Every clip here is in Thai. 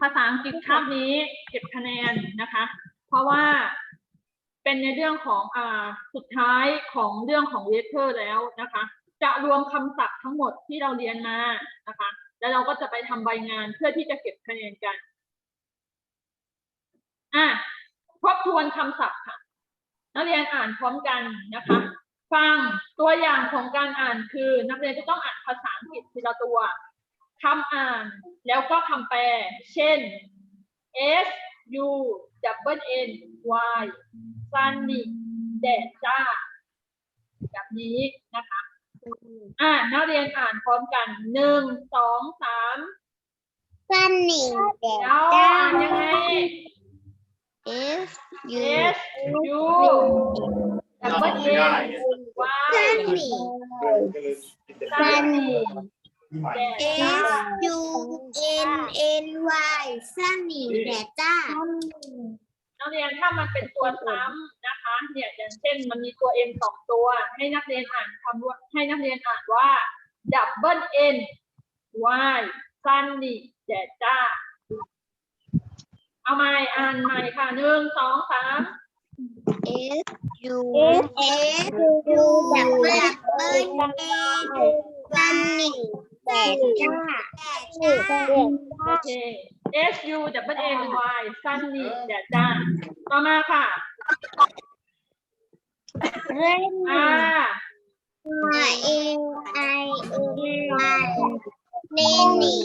ภาษาอังกฤษคาบนี้เก็บคะแนนนะคะ เพราะว่าเป็นในเรื่องของอ่าสุดท้ายของเรื่องของเลเ t อร์แล้วนะคะ จะรวมคำศัพท์ทั้งหมดที่เราเรียนมานะคะ แล้วเราก็จะไปทำใบงานเพื่อที่จะเก็บคะแนนกันอะทบทวนคำศัพท์ค่ะ นักเรียนอ่านพร้อมกันนะคะ ฟังตัวอย่างของการอ่านคือ นักเรียนจะต้องอ่านภาษาอังกฤษทีละตัว คำอ่านแล้วก็คำแปล เช่น S U W N Y sunny แดดจ้าแบบนี้นะคะ อ่านักเรียนอ่านพร้อมกันหนึ่งสองสามซันนี่แดดแล้วจ้าอ่านยังไง S U S U W N Y ซันนี่ซันนี่แดด S จ้า U N N Y ซันนี่แดดจ้า นักเรียนถ้ามันเป็นตัวซ้ำนะคะเนี่ยอย่างเช่นมันมีตัว N สองตัว ให้นักเรียนอ่านคำว่าให้นักเรียนอ่านว่า double N Y sunny แดดจ้า เอาใหม่อ่านใหม่ค่ะหนึ่งสองสาม S U S U W N ซันนี่ แดดจ้าโอเค S U double N Y sunny แดดจ้าต่อมาค่ะเล่นอ่า I N I N Y เนนี่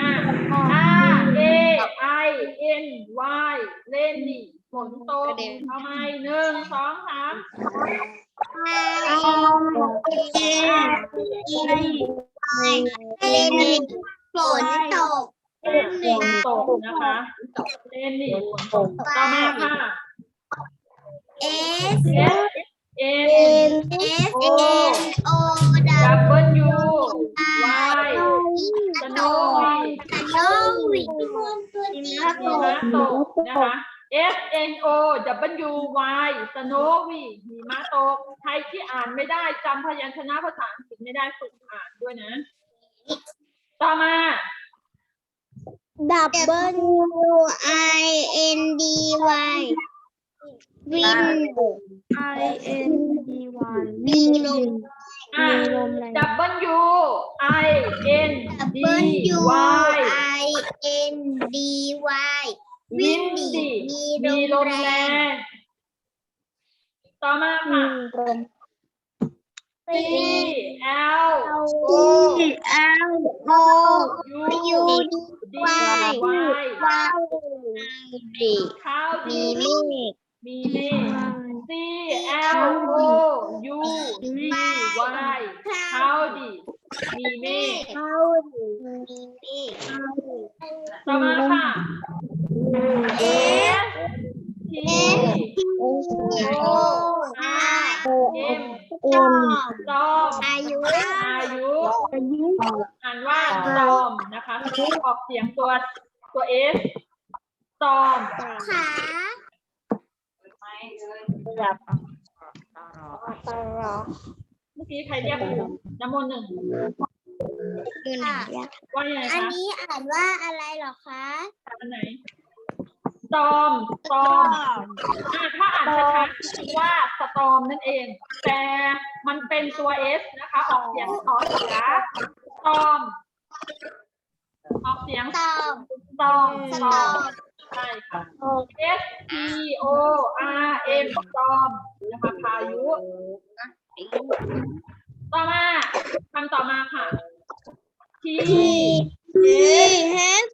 อ่า R A I N Y เล่นนี่ ฝนตกทำไมหนึ่งสองสามเล่นนี่ฝนตกฝนตกนะคะเล่นนี่ฝนตกต่อมาค่ะ S N S N O W Y W สโนวี่สโนวี่หิมะหิมะตกนะคะ S N O W Y snowy หิมะตก ใครที่อ่านไม่ได้จำพยัญชนะภาษาอังกฤษไม่ได้ฝึกอ่านด้วยนะ ต่อมา W I N D Y วิน I N D Y มีลม อะ W I N D W Y I N D Y วินดีมีมีลมแรงต่อมาค่ะ C L O L O U U D Y Y ว้าวดีข้าวมีดีเมฆมีเมฆ C L O U D Y ข้าวดีมีเมฆเขาดีมีเมฆต่อมาค่ะ S T O R M จอมซอมอายุ อายุอ่านว่าซอมนะคะออกเสียงตัวตัว S ซอมขาเมื่อกี้ใครเรียกอยู่น้ำมนต์หนึ่งอยู่ไหนอะว่ายังไงอันคะนี้อ่านว่าอะไรเหรอคะอันไหน ซอมซอมอะถ้าอ่านชัดๆว่าสตอมนั่นเอง แต่มันเป็นตัว S นะคะ ออกเสียงออกเสียงซอมออกเสียงตอมซอมสซตออมมใช่ค่ะ S T O R M ซอมนะคะพายุต่อมาคำต่อมาค่ะ T ที S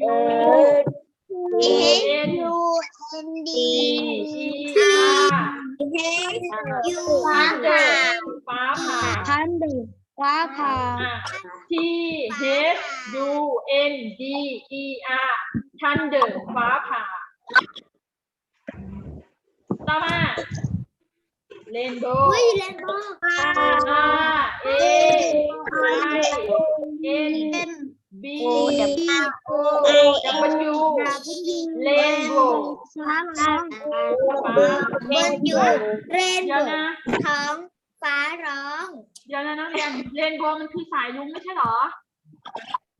U เอ N ยูเอ็น D ดี E R เอยูฟ้า Thunder ผ่า ฟ้าผ่าพันเดฟ้าผ่า อะ T H U N D E R Thunder ฟ้าผ่า ต่อมา Rainbow เฮ้ยเลนโบ R A I N เป็น B โอ O W Rainbow ฟ้าร้อง ฟ้า เบนยูเรน เดี๋ โบ ยวนะ ท้อง ฟ้าร้อง เดี๋ยวนะนักเรียนเรนโบว์มันคือสายลุงไม่ใช่เหรอ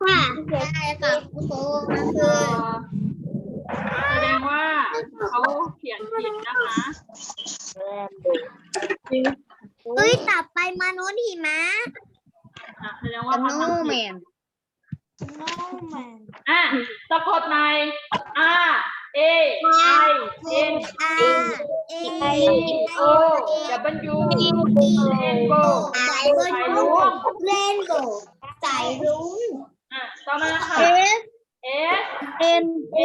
ค่ะได้ค่ะครูครูก็คืเอ่ออแสดงว่าเขาเขียนผิดนะคะเอ้ยต่อไปมนุษย์หิมะอะแสดงว่าเขาทำผิดอะสะกดใหม่ R A I N R A C O W Rainbow สายรุ้งเรนโบว์สายรุ้งอะต่อมาค่ะ F S N A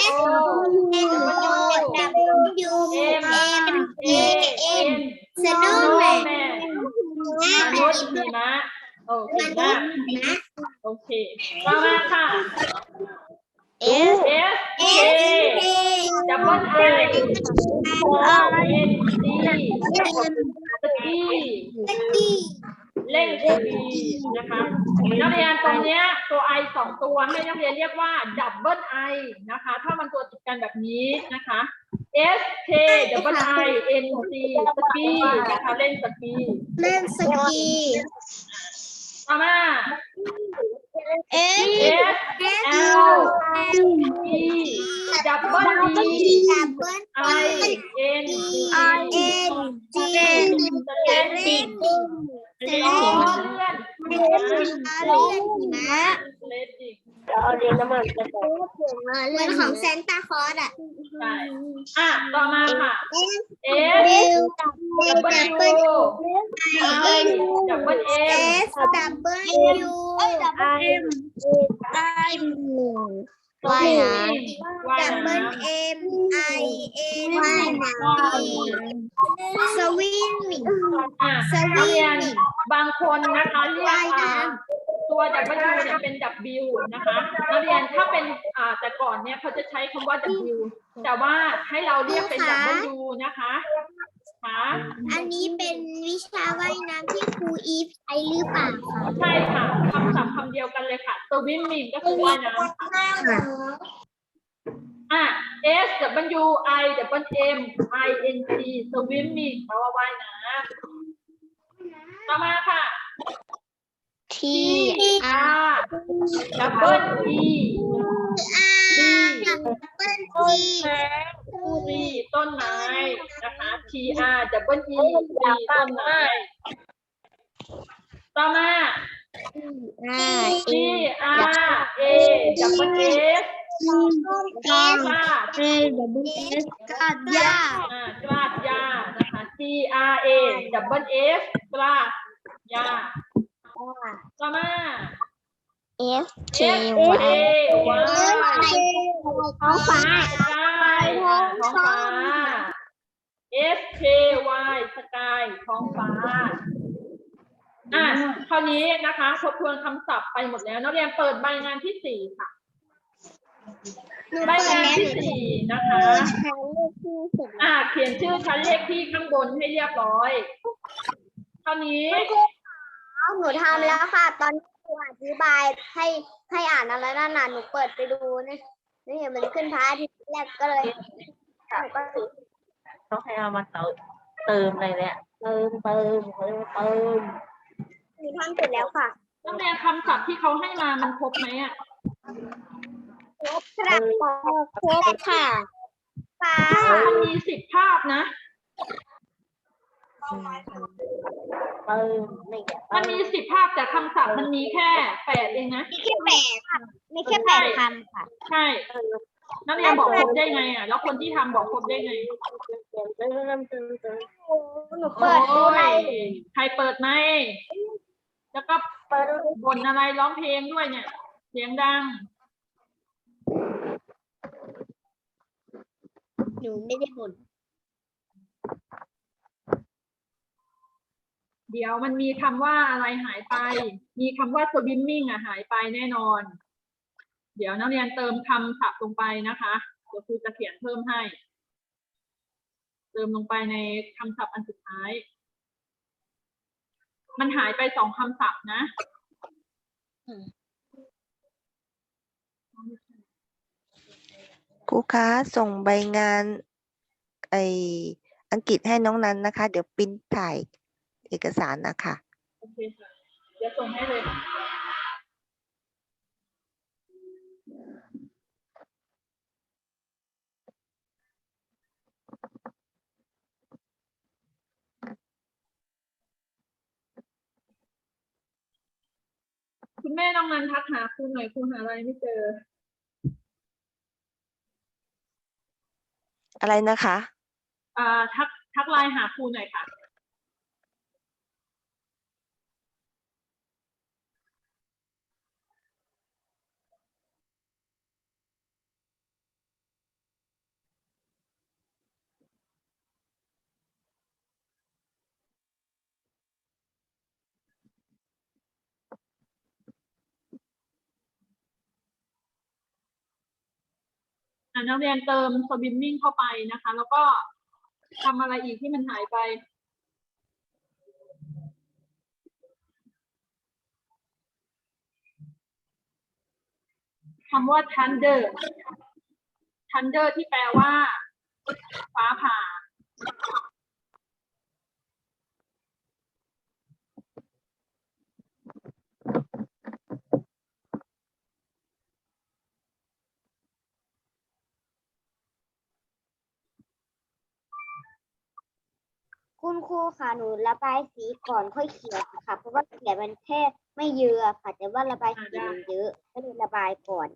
S O W M M A N Snowman มนุษย์หิมะโอเคมาษย์หิมะโอเคต่อมาค่ะ S S K K double I N D สกี D เล่นสกีนะคะนักเรียนตรงเนี้ยตัวไอสองตัวให้นักเรียนเรียกว่าดับเบิลไอนะคะ ถ้ามันตัวติดกันแบบนี้นะคะ S K double I N C สกีนะคะเล่นสกีเล่นสกีต่อมา S S L E double E double I N I N G สเล่นสกี เล่นเล่นเลื่อนเล่นหิมะเล่นอีกเรื่องของเซนตาคอร์สอะใช่อะต่อมาค่ะ S S double W I I double M S double U M I ว่ายน้ำว่าย double น้ M I N ว่ายน้ำสวิมมิ่งำอะสนักวิเรียมนมิ่งบางคนนะคะเรียกว่ายน้อ่า ตัว W เนี่ยเป็น W นะคะนักเรียนถ้าเป็นอ่าแต่ก่อนเนี่ยเขาจะใช้คำว่า W แต่ว่าให้เราเรียกเป็น W นะคะค่ะอันนี้เป็นวิชาว่ายน้ำที่ครูอีฟใช้หรือเปล่าคะใช่ค่ะคำศัพท์คำเดียวกันเลยค่ะ swimming ก็คือว่ายน้ำค่ะอะ S W I W M I N G swimming แปลว่าว่ายน้ำต่อมาค่ะ T R double E อาร์ D ดีต้นไม้นะคะ T R double E ดีต้นไม้ต่อมา G R A double S เอสค่ะ A W S กาดยาอ่ากลาดหญ้านะคะ G R A double S กลาดหญ้า ต่อมา F K A Y ท้องฟ้าสกายท้องฟ้า S K Y สกายท้องฟ้า อะคราวนี้นะคะทบทวนคำศัพท์ไปหมดแล้ว นักเรียนเปิดใบงานที่สี่ค่ะ ใบงานที่สี่นะคะ อะเขียนชื่อชั้นเลขที่ข้างบนให้เรียบร้อย คราวนี้ หนูทำแล้วค่ะ ตอนครูอธิบายให้ให้อ่านอะไรนั่นน่ะหนูเปิดไปดูนี่นี่เห็นมันขึ้นท้ายที่แรกก็เลยหนูก็ต้องให้เอามาเติมเติมอะไรเนี่ยเติมเติมเติมเติมหนูทำเสร็จแล้วค่ะนักเรียนคำศัพท์ที่เขาให้มามันครบไหมอะครับครบค่ะฟ้ามันมีสิบภาพนะ เติมนี่ไงมันมีสิบภาพแต่คำศัพท์มันมีแค่แปดเองนะ มีแค่แปดค่ะมีแค่แปดคำค่ะใช่นักเรียนบอกครบได้ไงอะ แล้วคนที่ทำบอกครบได้ไงเติมเติมเติมหนูเปิดดูในโอ้ยใครเปิดไหมแล้วก็เปิดบ่นอะไรร้องเพลงด้วยเนี่ย เสียงดัง หนูไม่ได้บ่น เดี๋ยวมันมีคำว่าอะไรหายไป มีคำว่า swimming อะหายไปแน่นอน เดี๋ยวนักเรียนเติมคำศัพท์ลงไปนะคะเดี๋ยวครูจะเขียนเพิ่มให้ เติมลงไปในคำศัพท์อันสุดท้าย มันหายไปสองคำศัพท์นะครูคะส่งใบงานไออังกฤษให้น้องนั้นนะคะ เดี๋ยวปริ้นถ่าย เอกสารนะคะโอเคค่ะจะส่งให้เลยคุณแม่ลองนันทักหาคุณหน่อยคุณหาอะไรไม่เจอ อะไรนะคะ อ่าทักทักไลน์หาครูหน่อยค่ะ นักเรียนเติมสวิมมิ่งเข้าไปนะคะ แล้วก็ทำอะไรอีกที่มันหายไป คำว่า thunder thunder ที่แปลว่า ฟ้าผ่า ค่ะหนูระบายสีก่อนค่อยเขียนค่ะ เพราะว่าเขียนมันแค่ไม่เยอะค่ะ แต่ว่าระบายสีมันเยอะก็เลยระบายก่อน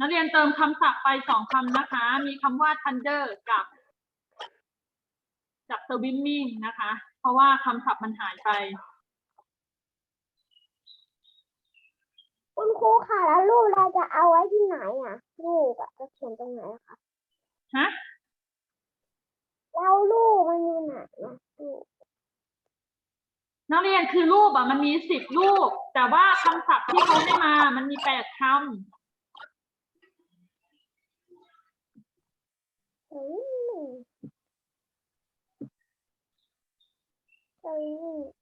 นักเรียนเติมคำศัพท์ไปสองคำนะคะ มีคำว่า thunder กับ กับ swimming นะคะ เพราะว่าคำศัพท์มันหายไป คุณครูค่ะแล้วรูปเราจะเอาไว้ที่ไหนอะรูปอะจะเขียนตรงไหนอะคะฮะแล้วรูปมันอยู่ไหนอะรูปนักเรียนคือรูปอะมันมีสิบรูป แต่ว่าคำศัพท์ที่เขาให้มา มันมีแปดคอืมอืม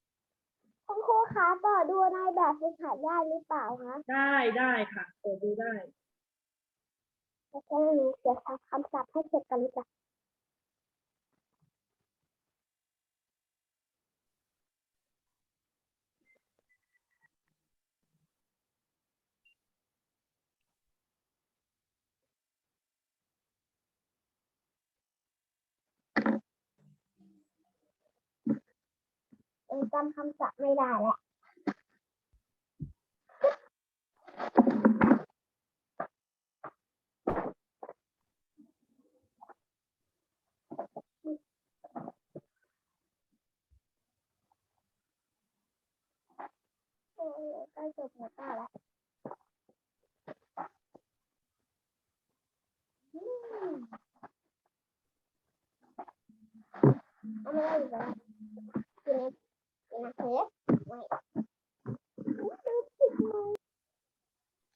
คุณครูคะต่อดูในแบบฝึกหัดได้หรือเปล่าคะำได้ได้ค่ะเปิดดูได้โอเคหนูเขียนคำศัพท์ให้เสร็จกันเลยจ้ะเอ จำคำศัพท์ไม่ได้แล้วเออใกล้จบแล้วก็แล้วอืมเอามาได้อีกแล้วกินกินนะเทปไม่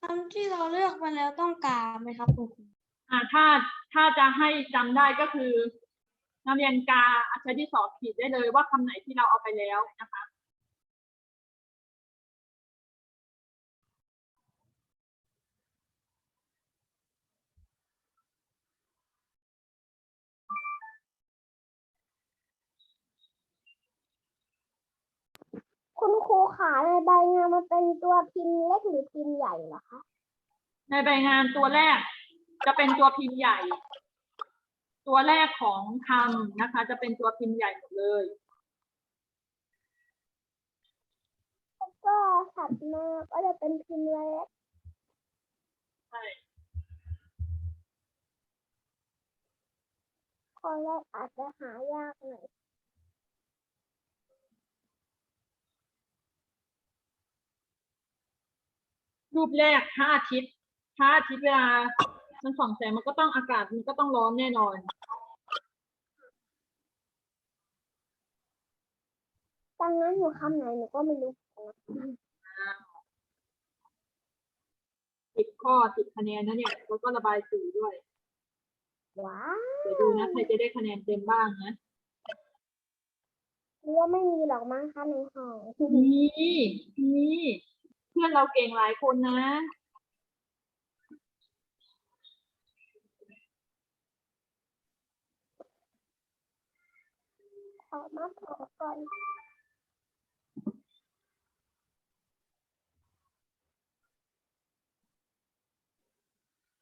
คำที่เราเลือกมาแล้วต้องกาไหมครับคุณครู อ่าถ้าถ้าจะ ให้จำได้ก็คือ นักเรียนกาใช้ที่สอบขีดได้เลยว่าคำไหนที่เราเอาไปแล้วนะคะคุณครูขาในใบงานมันเป็นตัวพิมพ์เล็กหรือพิมพ์ใหญ่เหรอคะ ในใบงานตัวแรกจะเป็นตัวพิมพ์ใหญ่ ตัวแรกของคำนะคะ จะเป็นตัวพิมพ์ใหญ่หมดเลยแล้วก็ถัดมาก็จะเป็นพิมพ์เล็กใช่ข้อแรกอาจจะหายากหน่อยรูปแรกพระอาทิตย์พระอาทิตย์เวลา มันส่องแสงมันก็ต้องอากาศมันก็ต้องร้อนแน่นอน ดังนั้นหนูคำไหนหนูก็ไม่รู้สิบข้อสิบคะแนนนะเนี่ยแล้วก็ระบายสีด้วย ว้าเดี๋ยวดูนะใครจะได้คะแนนเต็มบ้างนะวว่าไม่มีหรอกมั้งคะในห้องนี่นี่เพื่อนเราเก่งหลายคนนะ อมาขอก่อน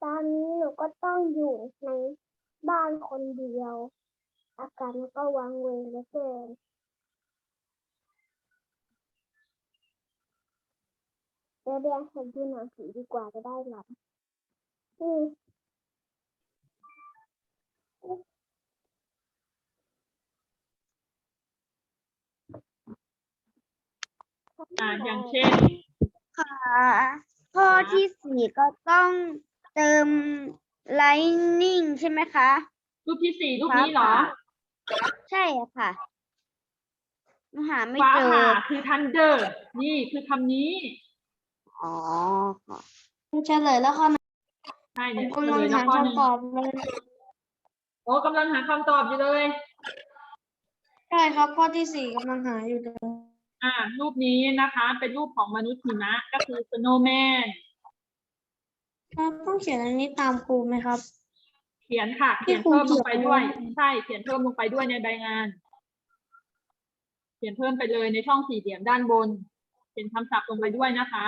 ตอนนี้หนูก็ต้องอยู่ในบ้านคนเดียว อาการก็วังเวงเหลือเกินเดี๋ยวเรียนเห็นดูหนังผีดีกว่าจะได้หลับอืม อ่าอย่างเช่น ค่ะข้อที่สี่ก็ต้องเติม lightning ใช่ไหมคะ รูปที่สี่รูปนี้เหรอ ใช่ค่ะ หาไม่ฟ้าเจอ ผ่าคือ thunder นี่คือคำนี้ อ๋อเฉลยแล้วข้อนั้นใช่ผเนี่ยมกำลังเฉหาลยแล้วข้อหนึ่งคำตอบเลยโอ้กำลังหาคำตอบอยู่เลย ใช่ครับข้อที่สี่กำลังหาอยู่เลย อ่ารูปนี้นะคะ เป็นรูปของมนุษย์หิมะก็คือ snowman ครับต้องเขียนอันนี้ตามครูไหมครับ เขียนค่ะที่เขียนครูเพิ่มลงไปเขียนด้วยไว้ใช่ เขียนเพิ่มลงไปด้วยในใบงาน เขียนเพิ่มไปเลยในช่องสี่เหลี่ยมด้านบนเขียนคำศัพท์ลงไปด้วยนะคะ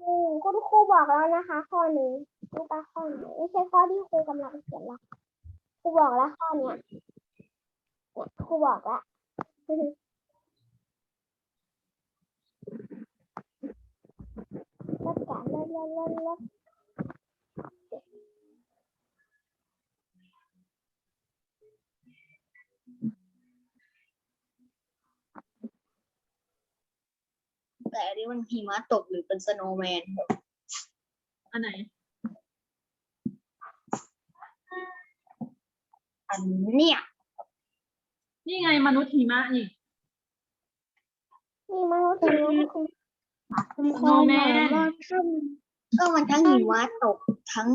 อืมคุณครูบอกแล้วนะคะ ข้อนี้ลูกตาข้อนี้ไม่ใช่ข้อที่ครูกำลังเขียนหรอกครูบอกแล้วข้อเนี้ยเนี่ยครูบอกแล้ว แล้วกันแล้วแล้วแล้วแล้วแต่อันนี้มันหิมะตกหรือเป็นสโนว์แมนอันไหน อันเนี้ยนี่ไงมนุษย์หิมะนี่นี่ มันรู้สึกว่าคุณผมขอหน่ว่าถ้าก็มันทั้งหิมะตกทั้ง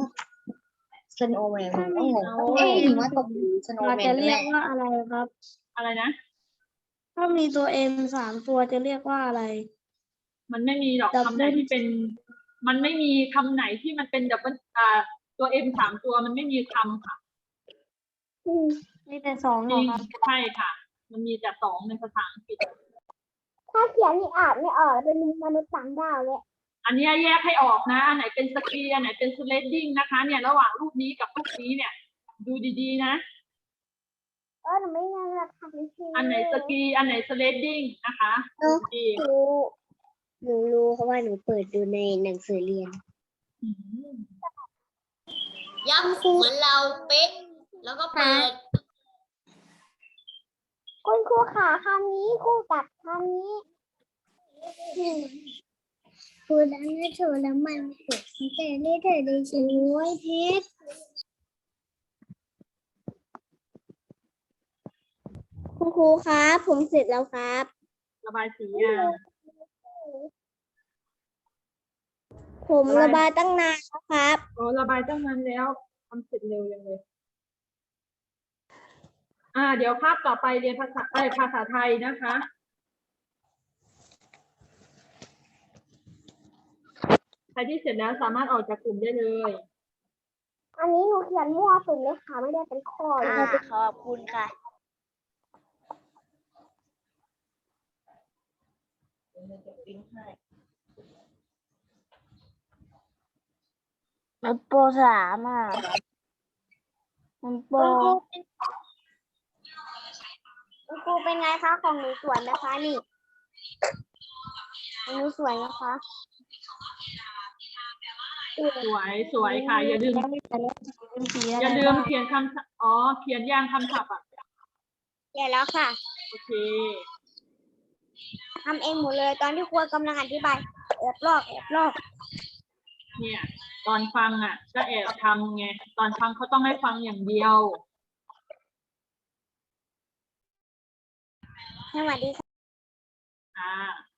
สโนว์แมนก็งงเอาเอ๊ะหิมะตกหรือสโนว์เราแมจะนเรียกว่าอะไรครับ อะไรนะ ถ้ามีตัวเอ็มสามตัวจะเรียกว่าอะไร มันไม่มีหรอก Double คำไหนที่เป็น มันไม่มีคำไหนที่มันเป็นดับเบิลอ่าตัวเอ็มสามตัวมันไม่มีคำค่ะมีแต่สองเหรอครับ ใช่ค่ะ มันมีแต่สองในภาษาอังกฤษ ถ้าเขียนนี่อ่านไม่ออกเป็นมนุษย์ต่างดาวเลยอันเนี้ยแยกให้ออกนะอันไหนเป็นสกีอันไหนเป็นสเลดดิ้งนะคะ เนี่ยระหว่างรูปนี้กับรูปนี้เนี่ย ดูดีๆนะเออหนูไม่งั้นราคาไม่ใช่อันไหนสกีอันไหนสเลดดิ้งนะคะดูดีรู้หนูรู้เพราะว่าหนูเปิดดูในหนังสือเรียนอืมย้ำเหมือนเราเป๊ะแล้วก็เปิด คุณครูขาคำนี้คู่กับคำนี้พูดแล้วไม่ถูกแล้วมันเกิดแต่นี่เธอได้ช่วยเพชรคุณครูครับ ผมเสร็จแล้วครับ ระบายสีอะผมระบายตั้งนานแล้วครับโอ้ระบายตั้งนานแล้วทำเสร็จเร็วยังเลย อ่า เดี๋ยวภาพต่อไปเรียนภาษาเอ้ยภาษาไทยนะคะ ใครที่เสร็จแล้วสามารถออกจากกลุ่มได้เลย อันนี้หนูเขียนมั่วสุดเลยค่ะ ไม่ได้เป็นข้อเลย ขอบคุณค่ะมันโปรสามอะ มันโปร คุณครูเป็นไงคะของหนูสวยนะคะนี่ของหนูสวยนะคะสวยสวยค่ะ อย่าลืมเป็นสีอะอไรย่าลืมบ้างเขียนคำศัพท์อ๋อ เขียนยางคำศัพท์อะเดี๋ยวแล้วค่ะ โอเคทำเองหมดเลย ตอนที่ครูกำลังอธิบายแอบลอกแอบลอก เนี่ย ตอนฟังอะ ก็แอบทำไง ตอนฟังเขาต้องให้ฟังอย่างเดียว สวัสดีค่ะอ่า